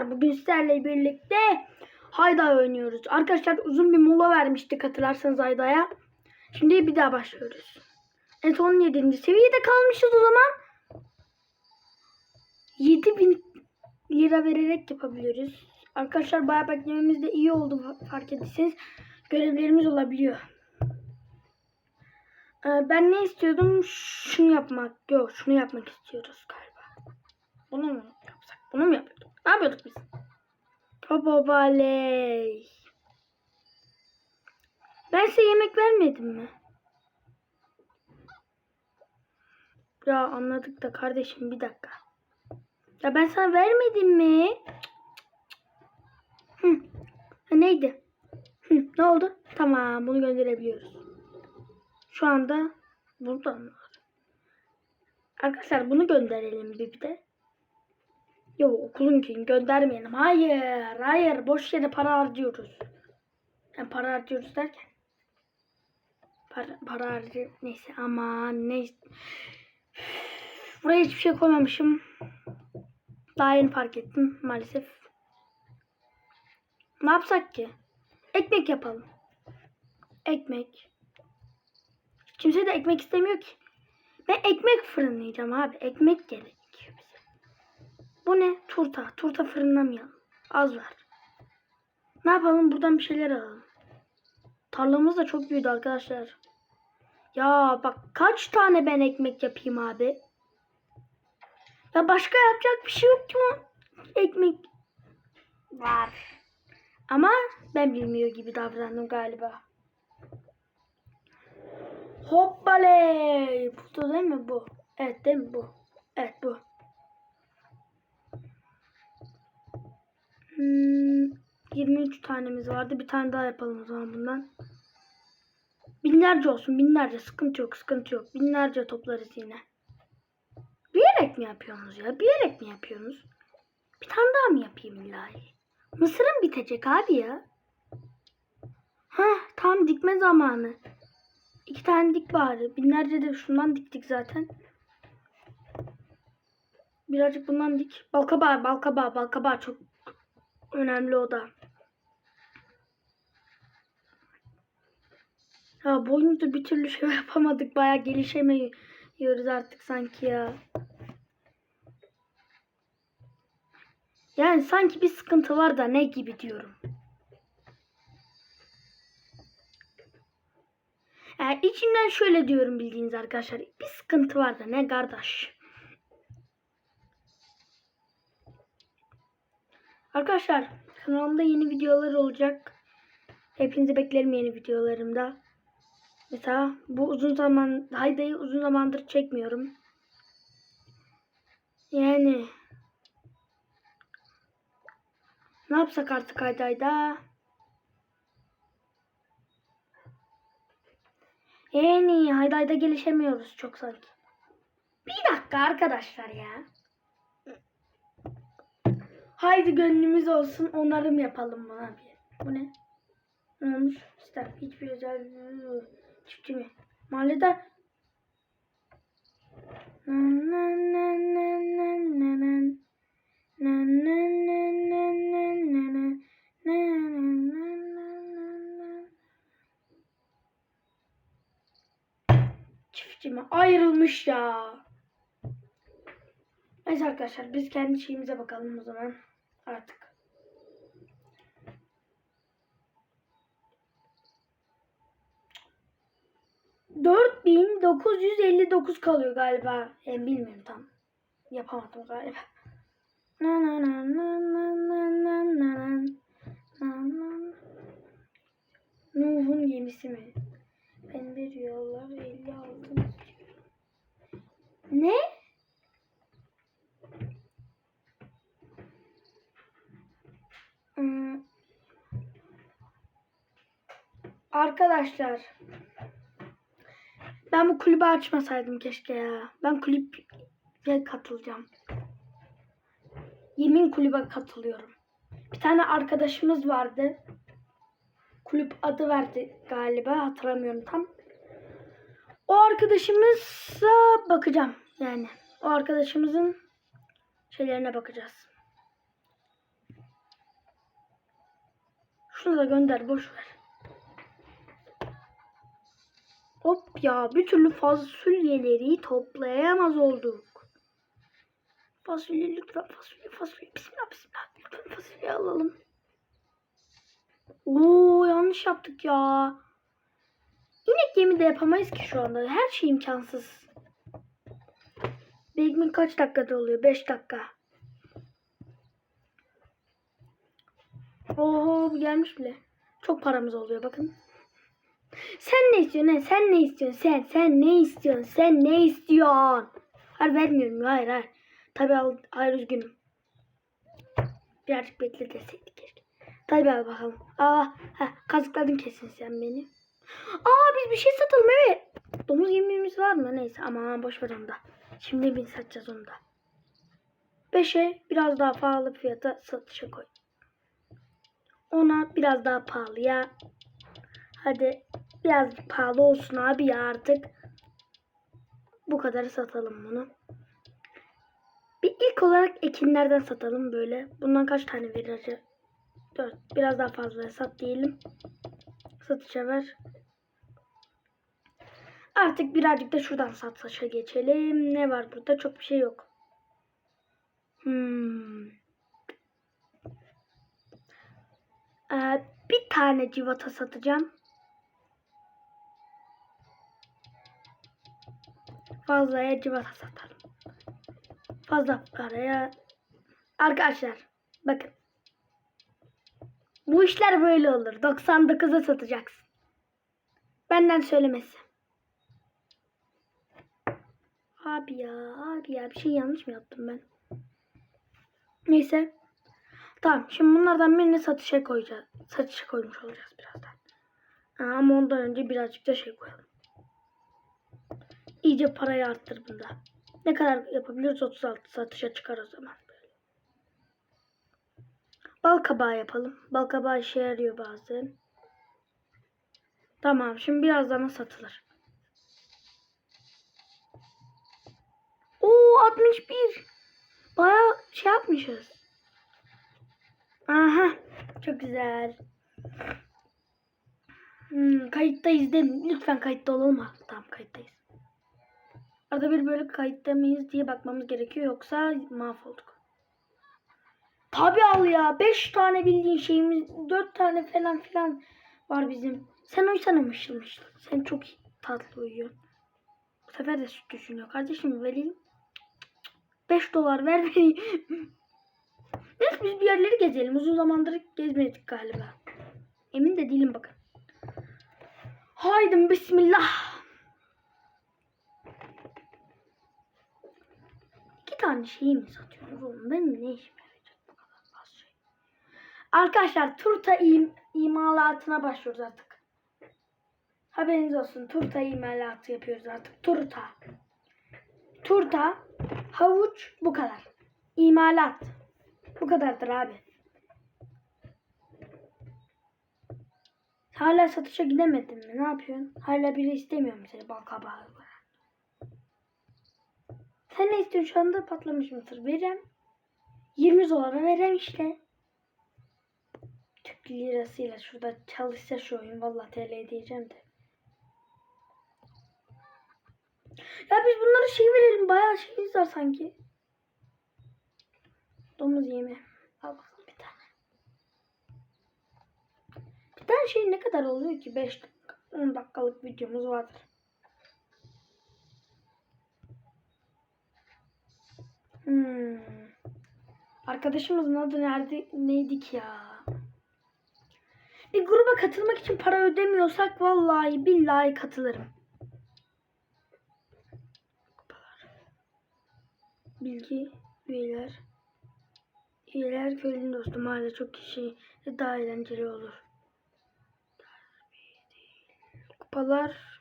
arkadaşlar bugün sizlerle birlikte Hayda oynuyoruz. Arkadaşlar uzun bir mola vermiştik hatırlarsanız Hayda'ya. Şimdi bir daha başlıyoruz. En son 7. seviyede kalmışız o zaman. 7000 lira vererek yapabiliyoruz. Arkadaşlar bayağı beklememiz de iyi oldu fa- fark ettiyseniz. Görevlerimiz olabiliyor. Ee, ben ne istiyordum? Şunu yapmak. Yok şunu yapmak istiyoruz galiba. Bunu mu yapsak? Bunu mu yapıyorduk? Ne yapıyorduk biz? Baba baley. Ben size yemek vermedim mi? Ya anladık da kardeşim bir dakika. Ya ben sana vermedim mi? Hı. Neydi? Hı, ne oldu? Tamam bunu gönderebiliyoruz. Şu anda burada mı? Arkadaşlar bunu gönderelim bir bir de. Yok okulunkini göndermeyelim. Hayır, hayır. Boş yere para harcıyoruz. Yani para harcıyoruz derken. Para, para harcı neyse aman ne Buraya hiçbir şey koymamışım. Daha yeni fark ettim maalesef. Ne yapsak ki? Ekmek yapalım. Ekmek. Kimse de ekmek istemiyor ki. Ben ekmek fırınlayacağım abi. Ekmek bize. Bu ne? Turta. Turta fırınlamayalım. Az var. Ne yapalım? Buradan bir şeyler alalım. Tarlamız da çok büyüdü arkadaşlar. Ya bak kaç tane ben ekmek yapayım abi. Ya başka yapacak bir şey yok ki o ekmek. Var. Ama ben bilmiyor gibi davrandım galiba. Hoppaley. Bu değil mi bu? Evet değil mi bu? Evet bu. Hmm, 23 tanemiz vardı. Bir tane daha yapalım o zaman bundan. Binlerce olsun binlerce. Sıkıntı yok sıkıntı yok. Binlerce toplarız yine. Büyerek mi yapıyorsunuz ya? Büyerek mi yapıyorsunuz? Bir tane daha mı yapayım illahi? Mısırım bitecek abi ya. Heh tam dikme zamanı. İki tane dik bari. Binlerce de şundan diktik zaten. Birazcık bundan dik. Balkabağı, balkabağı, balkabağı çok önemli o da. Ya bu oyunda bir türlü şey yapamadık. Bayağı gelişemiyoruz artık sanki ya. Yani sanki bir sıkıntı var da ne gibi diyorum. Yani içimden şöyle diyorum bildiğiniz arkadaşlar. Bir sıkıntı var da ne kardeş. Arkadaşlar kanalımda yeni videolar olacak. Hepinizi beklerim yeni videolarımda. Mesela bu uzun zaman Hayda'yı uzun zamandır çekmiyorum. Yani ne yapsak artık Hayda'yda? Yani Hayda'yda gelişemiyoruz çok sanki. Bir dakika arkadaşlar ya. Haydi gönlümüz olsun onarım yapalım buna bir. Bu ne? Ne olmuş? İster hiçbir özel çiftçi mi? Mahalleden Çiftçime ayrılmış ya. Neyse arkadaşlar biz kendi şeyimize bakalım o zaman. Artık. Dört bin dokuz yüz elli dokuz kalıyor galiba. Hem bilmiyorum tam. Yapamadım galiba. Na na na na na na na na na na Nuh'un gemisi mi? Ben bir yollar 56 Ne? Arkadaşlar ben bu kulübü açmasaydım keşke ya. Ben kulübe katılacağım. Yemin kulübe katılıyorum. Bir tane arkadaşımız vardı. Kulüp adı verdi galiba hatırlamıyorum tam. O arkadaşımıza bakacağım yani. O arkadaşımızın şeylerine bakacağız. Şunu da gönder boş ver. Hop ya bir türlü fasulyeleri toplayamaz olduk. Fasulye lütfen fasulye fasulye. Bismillah bismillah. Lütfen fasulye alalım. Oo yanlış yaptık ya. İnek yemi de yapamayız ki şu anda. Her şey imkansız. Ekmek kaç dakikada oluyor? 5 dakika. Oho gelmiş bile. Çok paramız oluyor bakın. Sen ne istiyorsun? he? Sen ne istiyorsun? Sen sen ne istiyorsun? Sen ne istiyorsun? Hayır vermiyorum. Hayır hayır. Tabii al, hayır üzgünüm. Birazcık bekle deseydik keşke. Tabii al bakalım. Aa, heh, kazıkladın kesin sen beni. Aa biz bir şey satalım evet. Domuz yemeğimiz var mı? Neyse ama boş ver onu da. Şimdi bin satacağız onu da. Beşe biraz daha pahalı fiyata satışa koy. Ona biraz daha pahalı ya. Hadi biraz pahalı olsun abi ya artık. Bu kadar satalım bunu. Bir ilk olarak ekinlerden satalım böyle. Bundan kaç tane verir acaba? 4. Biraz daha fazla sat diyelim. Satışa ver. Artık birazcık da şuradan satışa geçelim. Ne var burada? Çok bir şey yok. Hmm. Ee, bir tane civata satacağım. Fazlaya civata satalım. Fazla paraya. Arkadaşlar bakın. Bu işler böyle olur. 99'a satacaksın. Benden söylemesi. Abi ya, abi ya bir şey yanlış mı yaptım ben? Neyse. Tamam, şimdi bunlardan birini satışa koyacağız. Satışa koymuş olacağız birazdan. Ama ondan önce birazcık da şey koyalım. İyice parayı arttır bunda. Ne kadar yapabiliriz? 36 satışa çıkar o zaman. Bal kabağı yapalım. Bal kabağı işe yarıyor bazen. Tamam şimdi birazdan satılır. Oo 61. Baya şey yapmışız. Aha çok güzel. Hmm, kayıttayız değil? Lütfen kayıtta olalım. Ha, tamam kayıttayız. Arada bir böyle kayıtta mıyız diye bakmamız gerekiyor yoksa mahvolduk. Tabi al ya. 5 tane bildiğin şeyimiz, 4 tane falan filan var bizim. Sen uysana mışıl. Sen çok tatlı uyuyorsun. Bu sefer de süt düşünüyor. Kardeşim vereyim. 5 dolar ver vereyim. Neyse biz bir yerleri gezelim. Uzun zamandır gezmedik galiba. Emin de değilim bakın. Haydi bismillah. İki tane şeyi mi satıyorsunuz oğlum? Benim ne işim şey? Arkadaşlar turta im imalatına başlıyoruz artık. Haberiniz olsun. Turta imalatı yapıyoruz artık. Turta. Turta, havuç bu kadar. İmalat. Bu kadardır abi. Hala satışa gidemedin mi? Ne yapıyorsun? Hala biri istemiyor mu seni bal kabağı? Sen ne istiyorsun şu anda? Patlamış mısır. Verem. 20 dolara verem işte. Türk lirasıyla şurada çalışsa şu oyun. Vallahi TL diyeceğim de. Ya biz bunlara şey verelim. Bayağı şeyimiz var sanki. Domuz yemi. Al bakalım bir tane. Bir tane şey ne kadar oluyor ki? 5 dakika, 10 dakikalık videomuz vardır. Hmm. Arkadaşımızın adı nerede neydi ki ya? Bir gruba katılmak için para ödemiyorsak vallahi billahi katılırım. Bilgi, üyeler. Üyeler köylünün dostum hala çok kişi daha eğlenceli olur. Kupalar.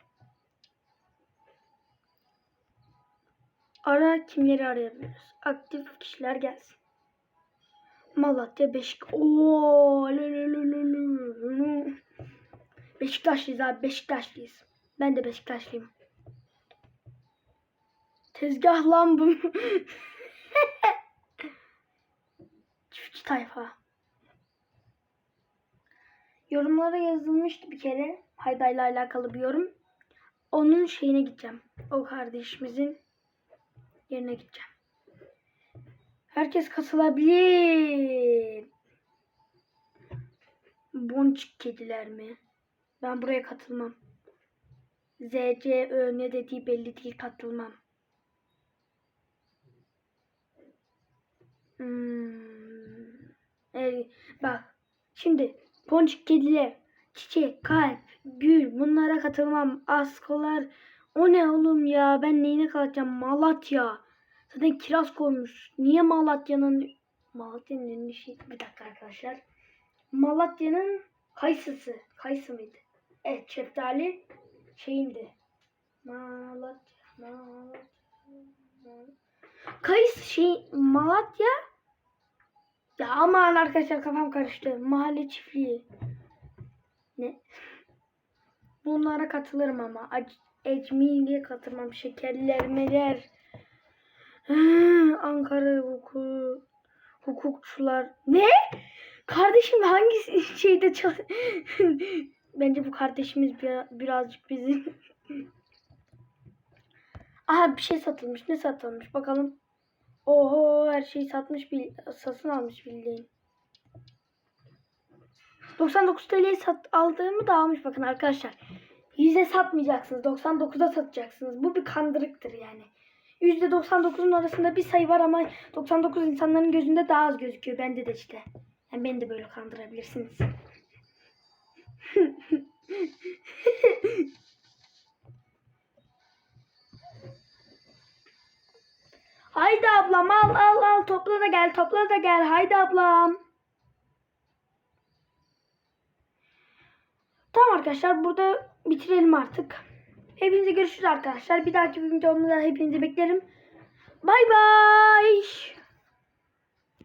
Ara kimleri arayabiliriz? Aktif kişiler gelsin. Malatya Beşik. Oo. Beşiktaşlıyız abi Beşiktaşlıyız. Ben de Beşiktaşlıyım. Tezgah lan bu. Çiftçi tayfa. Yorumlara yazılmıştı bir kere. Hayda'yla alakalı bir yorum. Onun şeyine gideceğim. O kardeşimizin yerine gideceğim. Herkes katılabilir. Boncuk kediler mi? Ben buraya katılmam. ZCÖ ne dediği belli değil katılmam. Hmm. Evet, bak şimdi boncuk kediler, çiçek, kalp, gül bunlara katılmam. Askolar o ne oğlum ya ben neyine kalacağım Malatya. Zaten kiraz koymuş. Niye Malatya'nın Malatya'nın ünlü şey bir dakika arkadaşlar. Malatya'nın kayısısı. Kayısı mıydı? Evet şeftali şeyindi. Malatya. Malatya. Kayısı şey Malatya. Ya aman arkadaşlar kafam karıştı. Mahalle çiftliği. Ne? Bunlara katılırım ama. Ecmi'ye katılmam. Şekerlermeler. Ankara hukuku. Hukukçular. Ne? Kardeşim hangi şeyde çal... Bence bu kardeşimiz bir, birazcık bizim. Aha bir şey satılmış. Ne satılmış? Bakalım. Oho her şeyi satmış bil satın almış bildiğin. 99 TL'ye sat aldığımı da almış bakın arkadaşlar. 100'e satmayacaksınız. 99'a satacaksınız. Bu bir kandırıktır yani. %99'un arasında bir sayı var ama 99 insanların gözünde daha az gözüküyor. Bende de işte. Yani beni de böyle kandırabilirsiniz. Haydi ablam al al al topla da gel topla da gel haydi ablam. Tamam arkadaşlar burada bitirelim artık. Hepinize görüşürüz arkadaşlar. Bir dahaki videomda hepinizi beklerim. Bay bay.